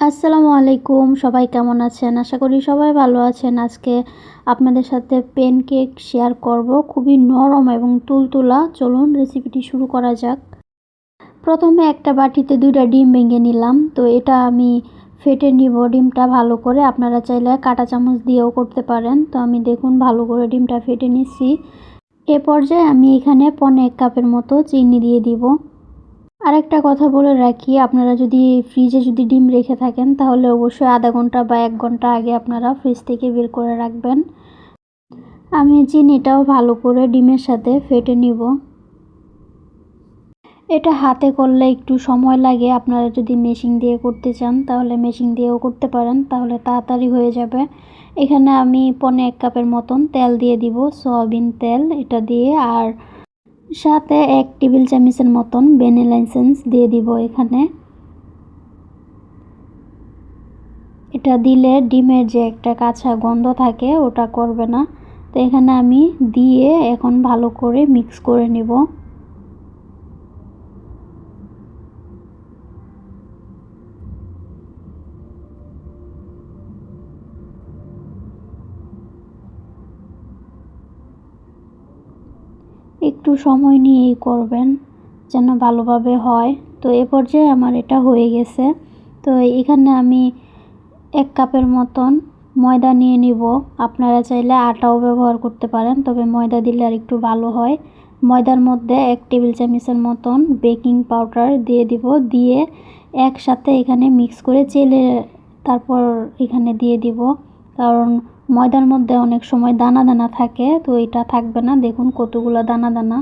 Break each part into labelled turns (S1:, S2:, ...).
S1: আসসালামু আলাইকুম, সবাই কেমন আছেন? আশা করি সবাই ভালো আছেন। আজকে আপনাদের সাথে কেক শেয়ার করব। খুবই নরম এবং তুলতুলা। চলুন রেসিপিটি শুরু করা যাক। প্রথমে একটা বাটিতে দুইটা ডিম ভেঙে নিলাম। তো এটা আমি ফেটে নিব। ডিমটা ভালো করে আপনারা চাইলে কাটা চামচ দিয়েও করতে পারেন। তো আমি দেখুন ভালো করে ডিমটা ফেটে নিচ্ছি। এ পর্যায়ে আমি এখানে পনে এক কাপের মতো চিনি দিয়ে দিব। আরেকটা কথা বলে রাখি, আপনারা যদি ফ্রিজে যদি ডিম রেখে থাকেন, তাহলে অবশ্যই আধা ঘণ্টা বা এক ঘণ্টা আগে আপনারা ফ্রিজ থেকে বের করে রাখবেন। আমি চিনিটাও ভালো করে ডিমের সাথে ফেটে নিব। এটা হাতে করলে একটু সময় লাগে, আপনারা যদি মেশিন দিয়ে করতে চান, তাহলে মেশিন দিয়েও করতে পারেন, তাহলে তাড়াতাড়ি হয়ে যাবে। এখানে আমি পনে এক কাপের মতন তেল দিয়ে দিব, সয়াবিন তেল, এটা দিয়ে, আর সাথে এক টেবিল চামচের মতন ভ্যানিলা লাইসেন্স দিয়ে দিব এখানে। এটা দিলে ডিমের যে একটা কাঁচা গন্ধ থাকে, ওটা করবে না। তো এখানে আমি দিয়ে এখন ভালো করে মিক্স করে নিব। একটু সময় নিয়েই করবেন, যেন ভালোভাবে হয়। তো এ পর্যায়ে আমার এটা হয়ে গেছে। তো এখানে আমি এক কাপের মতন ময়দা নিয়ে নিব। আপনারা চাইলে আটাও ব্যবহার করতে পারেন, তবে ময়দা দিলে আর একটু ভালো হয়। ময়দার মধ্যে এক টেবিল চামচের মতন বেকিং পাউডার দিয়ে দিব। দিয়ে একসাথে এখানে মিক্স করে চেলে তারপর এখানে দিয়ে দিব। কারণ ময়দার মধ্যে অনেক সময় দানা দানা থাকে, তো এটা থাকবে না। দেখুন কতগুলো দানা দানা।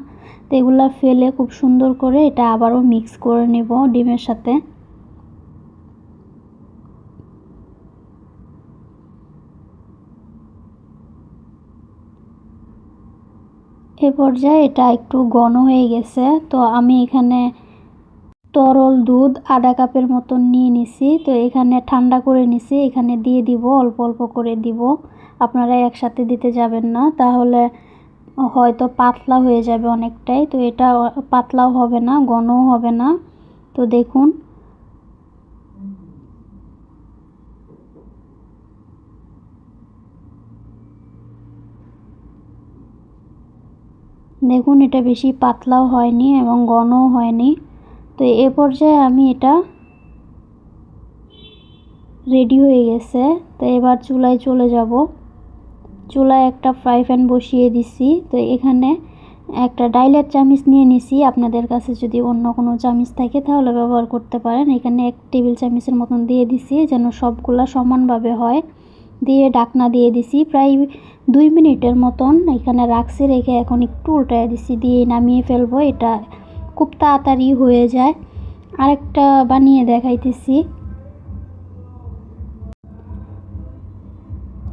S1: তো এগুলো ফেলে খুব সুন্দর করে এটা আবারও মিক্স করে নেব ডিমের সাথে। এ পর্যায়ে এটা একটু ঘন হয়ে গেছে, তো আমি এখানে তরল দুধ আধা কাপের মতন নিয়ে নিছি। তো এখানে ঠান্ডা করে নিছি। এখানে দিয়ে দিব, অল্প অল্প করে দিব। আপনারা একসাথে দিতে যাবেন না। তাহলে হয়তো পাতলা হয়ে যাবে অনেকটাই। তো এটা পাতলাও হবে না, ঘনও হবে না। তো দেখুন। দেখুন, এটা বেশি পাতলাও হয়নি এবং ঘনও হয়নি। তো এ পর্যায়ে আমি এটা রেডি হয়ে গেছে। তো এবার চুলায় চলে যাব। চুলায় একটা ফ্রাই প্যান বসিয়ে দিছি। তো এখানে একটা ডাইলের চামিচ নিয়ে নিছি। আপনাদের কাছে যদি অন্য কোনো চামিচ থাকে তাহলে ব্যবহার করতে পারেন। এখানে এক টেবিল চামিচের মতন দিয়ে দিছি যেন সবগুলা সমানভাবে হয়। দিয়ে ডাকনা দিয়ে দিছি। প্রায় দুই মিনিটের মতন এখানে রাখছি, রেখে এখন একটু উল্টায় দিছি। দিয়ে নামিয়ে ফেলব। এটা খুব তাড়াতাড়ি হয়ে যায়। আরেকটা বানিয়ে দেখাইতেছি।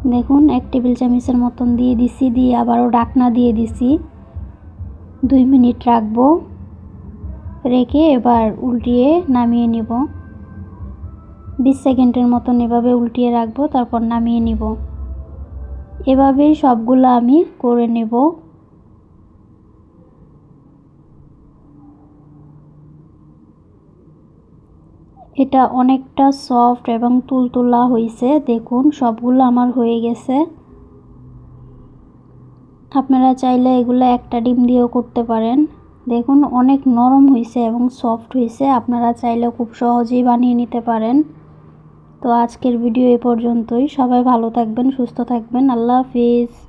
S1: দেখুন, এক টেবিল চামচের মতন দিয়ে দিছি, দিয়ে আবারও ডাকনা দিয়ে দিছি। দুই মিনিট রাখব। রেখে এবার উল্টিয়ে নামিয়ে নিব। বিশ সেকেন্ডের মতন এভাবে উল্টিয়ে রাখব, তারপর নামিয়ে নিব। এভাবেই সবগুলো আমি করে নেব। এটা অনেকটা সফট এবং তুলতুলা হয়েছে দেখুন, সবগুলো আমার হয়ে গেছে। আপনারা চাইলে এগুলো একটা ডিম দিয়েও করতে পারেন। দেখুন, অনেক নরম হয়েছে এবং সফট হয়েছে আপনারা চাইলে খুব সহজেই বানিয়ে নিতে পারেন। তো আজকের ভিডিও এ পর্যন্তই। সবাই ভালো থাকবেন, সুস্থ থাকবেন। আল্লাহ হাফিজ।